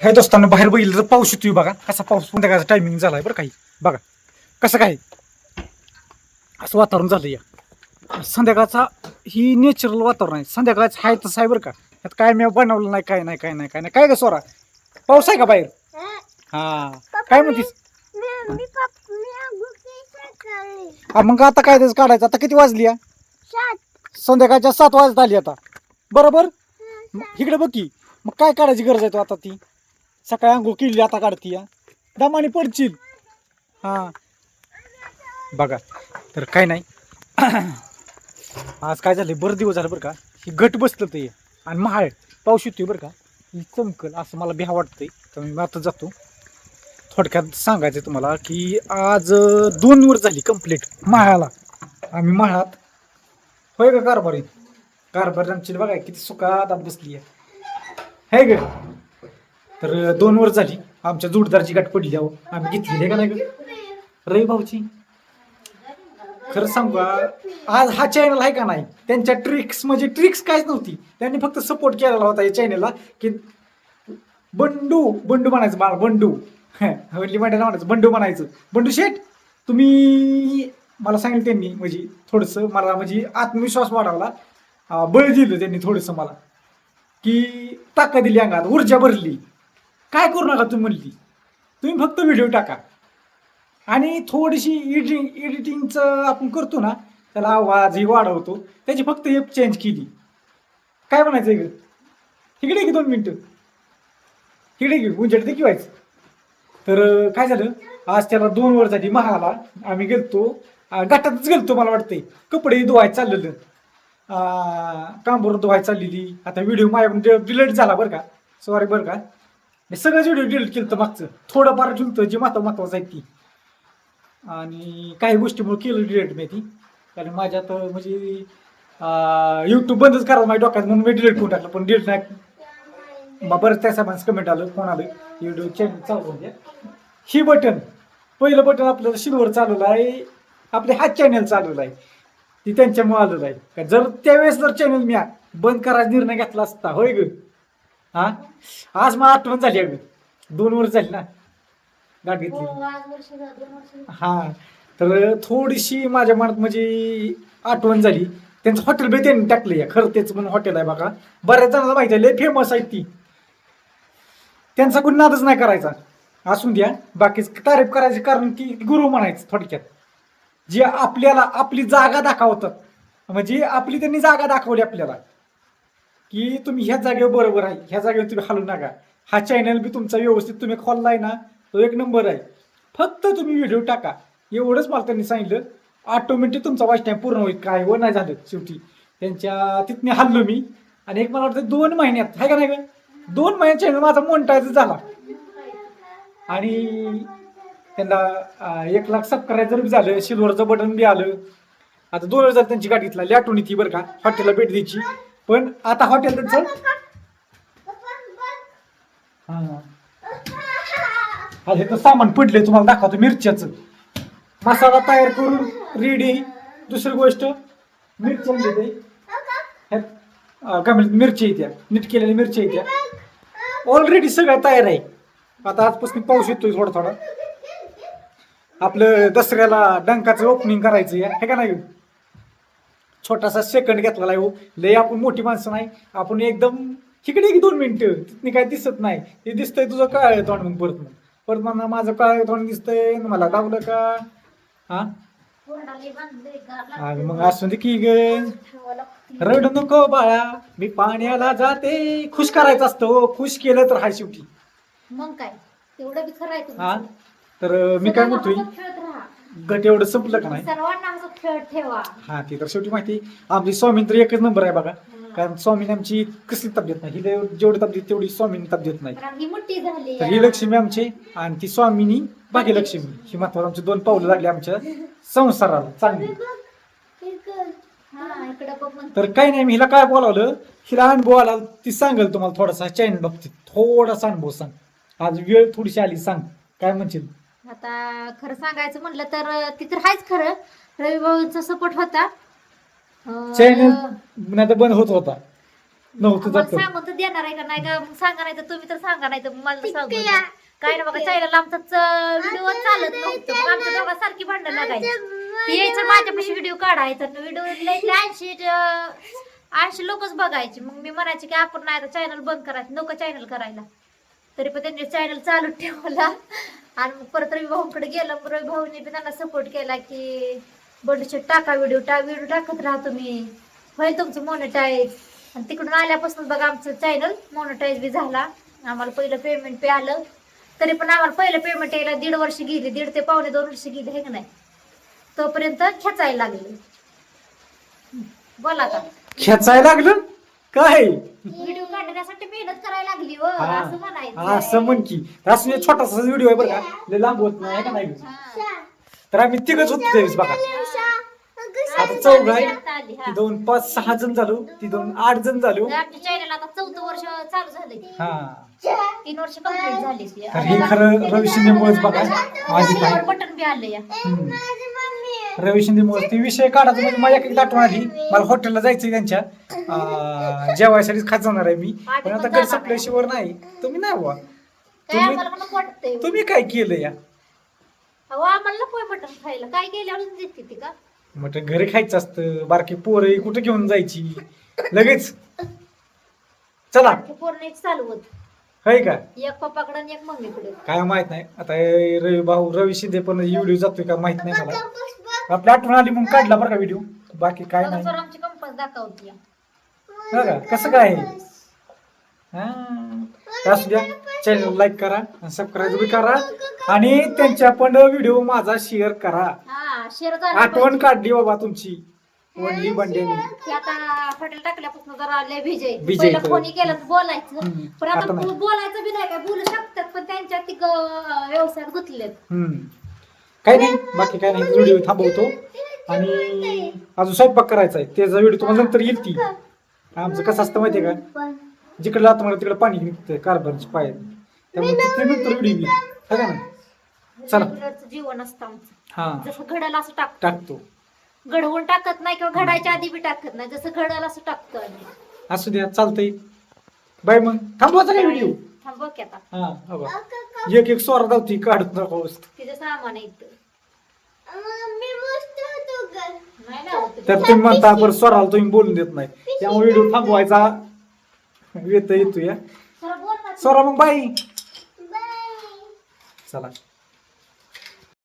हे दोस्तांना बाहेर बघितलं तर पाऊस येतोय बघा. कसा पाऊस संध्याकाळचा टायमिंग झालाय बरं काही बघा. कसं काय? असं वातावरण झालं या. संध्याकाळचा ही नॅचरल वातावरण आहे. संध्याकाळचं आहे तसं आहे बरं का. यात काय मी बनवलं नाही काय नाही काय नाही काय नाही. काय ग सोरा? पाऊस आहे का बाहेर? हा. काय म्हणतीस? हा, मग आता काय त्याचं काढायचं? आता किती वाजली संध्याकाळच्या सात वाजत आली आता. बरोबर? मग इकडे बघ की. मग काय काढायची गरज आहे तो आता ती? सकाळी अंघोळ केली आता काढती या. दमाने पडशील. हां. बघा तर काय नाही. आज काय झालं बरं दिवस झालं बरं का? ही घट बसलं ते. आणि महाळ पाऊस येतोय बरं का? ही चमकल असं मला भ्या वाटतंय. तर मी आता जातो. थोडक्यात सांगायचं तुम्हाला की आज दोन वर झाली कंप्लीट माळ्याला आम्ही महाळात. होय का कारभारी? कारभारी आमची बघा किती सुखात बसली आहे है ग? तर दोन वर झाली आमच्या जोडदारची गाठ पडली अहो. आम्ही घेतली आहे का नाही रवी भाऊची खरं सांगू आज हा चॅनल आहे का नाही? त्यांच्या ट्रिक्स म्हणजे ट्रिक्स काहीच नव्हती. त्यांनी फक्त सपोर्ट केलेला होता या चॅनलला की बंडू बंडू म्हणायचं मला बंडू. हल्ली मांड्याला म्हणायचं बंडू म्हणायचं. बंडू शेठ तुम्ही मला सांगितलं त्यांनी म्हणजे थोडंसं मला म्हणजे आत्मविश्वास वाढवला. बळ दिलं त्यांनी थोडंसं मला. की ताकद दिली अंगात ऊर्जा भरली. काय करू नका तुम्ही म्हणली. तुम्ही फक्त व्हिडिओ टाका. आणि थोडीशी एडिटिंग एडिटिंगचं आपण करतो ना त्याला आवाजही वाढवतो. त्याची फक्त एक चेंज केली. काय म्हणायचं इकडे तिकडे की दोन मिनटं. तिकडे की उंजड ते किवायचं तर काय झालं? आज त्याला दोन वर्षासाठी झाली महाला आम्ही गेलतो. गटातच गेलतो मला वाटतंय. कपडे धुवायचं चाललेलं. अं, कांबोर चाललेली. आता व्हिडिओ माझ्याकडून डिलीट झाला बरं का? सॉरी बरं का? मी सगळंच व्हिडिओ डिलीट केलं मागचं. थोडंफार ठेवतं जे महत्त्व महत्वाचं आहे ती. आणि काही गोष्टीमुळे केलं डिलीट मी ती. कारण माझ्या तर म्हणजे यूट्यूब बंदच करा माझ्या डोक्यात म्हणून मी डिलीट करून टाकलं. पण डिलीट नाही. मग बरंच त्या साहेबांचं कमेंट आलं कोण आलं? व्हिडिओ चॅनल चालू होऊन द्या ही बटन पहिलं बटन आपलं सिल्वर चालवलं आहे. आपले हा चॅनल चालवलं आहे. ती त्यांच्यामुळे आलेलं आहे. का जर त्यावेळेस जर चॅनल मी बंद करायचा निर्णय घेतला असता होय ग? हा? आज मला आठवण झाली अगं. दोन वर्ष झाली ना. गाठ घेतली. हा तर थोडीशी माझ्या मनात म्हणजे आठवण झाली. त्यांचं हॉटेल बी त्यांनी टाकलं या खरं तेच म्हणून हॉटेल आहे बघा. बऱ्याच जणांना माहिती आहे लय फेमस आहे ती. त्यांचा कोणी नादच नाही करायचा. असून द्या बाकीच तारीफ करायची कारण की गुरु म्हणायचं थोडक्यात. जे आपल्याला आपली जागा दाखवतात. म्हणजे आपली त्यांनी जागा दाखवली आपल्याला. की तुम्ही ह्या जागेवर बरोबर आहे. ह्या जागेवर तुम्ही हलू नका. हा चॅनल बी तुमचा व्यवस्थित तुम्ही खोललाय ना तो एक नंबर आहे. फक्त तुम्ही व्हिडिओ टाका. एवढंच मला त्यांनी सांगितलं. ऑटोमॅटिक तुमचा वॉच टाईम पूर्ण होईल. काय व नाही झालं शेवटी. त्यांच्या तिथने हल्लो मी. आणि एक मला वाटतं दोन महिन्यात आहे का नाही का दोन महिन्यात चॅनल माझा मोनटायच झाला. आणि त्यांना एक लाख सबस्क्रायबर बी झालं. सिल्वरचं बटन बी आलं. आता दोन हजार त्यांची गाडी घेतला. आठवण येते बरं का. हॉटेलला भेट द्यायची. पण आता हॉटेल त्यांचं हा. आता तर सामान पडले तुम्हाला दाखवतो मिरच्याचं. मसाला तयार करून रेडी दुसरी गोष्ट मिरच्या ह्यात, काय मिरच्या येत्या. नीट केलेल्या मिरच्या येत्या. ऑलरेडी सगळं तयार आहे. आता आजपासून पाऊस येतोय थोडा थोडा आपलं दसऱ्याला डंकाचं ओपनिंग करायचं आहे हे का नाही? छोटासा सेकंड घेतलेला आहे हो. लय आपण मोठी माणसं नाही. आपण एकदम इकडे एक दोन मिनिटं तिथनी काय दिसत नाही. ते दिसतंय तुझं काय तोंड मग परत मग परत म्हणा माझं काय तोंड दिसतंय. न मला दाबलं का? हा? मग असू दे की ग. रडू नको बाळा. मी पाण्याला जाते. खुश करायचं असतं हो. खुश केलं तर हाय शेवटी. मग काय? तेवढं बी खरं आहे हा? तुमचं. तर मी काय म्हणतोय? खेळत राहा. गट एवढं संपलं का नाही? सर्वांना ठेवा. हा ते तर शेवटी माहिती आमची स्वामीन तर एकच नंबर आहे बघा. कारण स्वामीन आमची कसली तब्येत नाही. हिला जेवढी तब्येत तेवढी स्वामीनी तब्येत नाही. कारण ही मोठी झाली तर ही लक्ष्मी आमची आणि ती स्वामिनी भाग्यलक्ष्मी ही महत्वाचं आमची दोन पावलं लागली आमच्या संसाराला. चांगली. हा इकडे बघ म्हणते. तर काही नाही मी हिला काय बोलावलं? हिला अनुभव आला ती सांगेल तुम्हाला थोडासा. चॅनल बाबतीत थोडासा अनुभव सांग. आज वेळ थोडीशी आली सांग. काय म्हणशील? आता खरं सांगायचं म्हणलं तर ती तर हायच खरं. रविभाऊचा सपोर्ट होता. चॅनल नाही तर बंद होत होता. नव्हतं मला जात. सांगून तर देणार आहे का नाही का? मग सांगा नाही तर तुम्ही तर सांगा नाही तर मला तर सांगू नका. काय ना बघा चॅनल आमचाच व्हिडिओ चालत नव्हतं. मग आमच्या दोघांसारखी भांडण लागायची. ती यायचं माझ्यापाशी व्हिडिओ काढायचा व्हिडिओ ऐंशी ऐंशी लोकच बघायची. मग मी म्हणायचे की आपण नाही आता चॅनल बंद करायचं. नको चॅनल करायला. तरी पण त्यांनी चॅनल चालू ठेवला. आणि मग परत रवी भाऊकडे गेलं. मग रवी भाऊने बी त्यांना सपोर्ट केला की बंडशेट टाका व्हिडिओ टा व्हिडिओ टाकत राहा तुम्ही. होईल तुमचं मोनिटाईज आणि तिकडून आल्यापासून बघा आमचं चॅनल मोनिटाईज बी झाला. आम्हाला पहिलं पेमेंट पे आलं. तरी पण आम्हाला पहिलं पेमेंट यायला दीड वर्ष गेली. दीड ते पावणे दोन वर्ष गेली हे का नाही? तोपर्यंत खेचायला लागले. बोला आता. खेचायला लागलं? काय? व्हिडिओ काढण्यासाठी मेहनत करायला लागली हा. असं म्हणायचं. हा, असं म्हण की. असं एक छोटासा व्हिडिओ आहे बरं का. लय लांब होत नाही है का नाही? हा. तर आम्ही तिघच होतो त्यावेळेस बघा. आता चौघ आहे. ती दोन पाच सहा जण झालो. ती दोन आठ जण झालो. आमच्या चॅनल आता चौथं वर्ष चालू झालंय. हा. तीन वर्ष कंप्लीट झाली. तर हे खरं रवी शिंदेमुळेच बघा. माझी बटन बी आलं या हम्म. रवी शिंदेमुळे ती विषय काढायचा म्हणजे माझ्या काही आठवण आली. मला हॉटेलला जायचंय त्यांच्या. अं, जेवायसाठीच खात जाणार आहे मी. पण आता घरी सपल्याशिवाय नाही. तुम्ही नाही बुवा काय तुम्ही आम्हाला म्हणून वाटतंय. तुम्ही काय केलं या? अहो आम्हाला नको मटण खायला. काय केल्यावर देते ती का? म्हटलं घरी खायचं असतं. बारकी पोरं कुठं घेऊन जायची? लगेच. चला. ते पोरण एक चालवत. आहे का? एक पप्पाकडे आणि एक मम्मीकडे. काय माहीत नाही. आता हे रवी भाऊ रवी शिंदे पण व्हिडिओ जातोय का माहीत नाही मला. आपल्या आठवण आली म्हणून काढला बरं का व्हिडिओ बाकी काय नाही. सर आमची कंपस दाखवती. या. हा का? कसं काय? हा. असू द्या. चॅनल लाईक करा सबस्क्राईब बी करा आणि त्यांच्या पण व्हिडिओ माझा शेअर करा. हा झालं आठवण काढली बाबा तुमची. वडली बंड्यानी की आता हॉटेल टाकल्यापासून जरा लय पहिलं केलं तर बोलायचं. हम्म. पण आता आता नाही. बो- बोलायचं बी नाही काय बोलू शकतात पण त्यांच्या ती ग- व्यवसायात गुंतलेत. हम्म. काय नाही बाकी काय नाही. व्हिडिओ थांबवतो. आणि अजून स्वयंपाक करायचा आहे. त्याचा व्हिडिओ तुम्हाला नंतर येईल ती आमचं कसं असतं माहितीये का? जिकडे जातो मला तिकडे पाणी निघतं कारभारची पाय त्यामुळे ते नंतर व्हिडिओ येईल. है का ना चला. जीवन असतं आमचं. हा. जसं घडायला असं टाकतो. टाकतो. घडवून टाकत नाही किंवा घडायच्या आधी बी टाकत नाही. जसं घडायला असं टाकतो आम्ही. असू द्या चालतंय. बाय मग. थांबवायचा काय व्हिडिओ. थांबव की आता. हा हो बा. एक एक स्वर धावती काढत नको तिचं सामान आहे इथं. नाही ना होत. तर तुम्ही म्हणता बरं स्वराला तुम्ही बोलून देत नाही. त्यामुळे व्हिडिओ थांबवायचा. येत येतो या खरं बोल ना. स्वरा मग बाई. चला.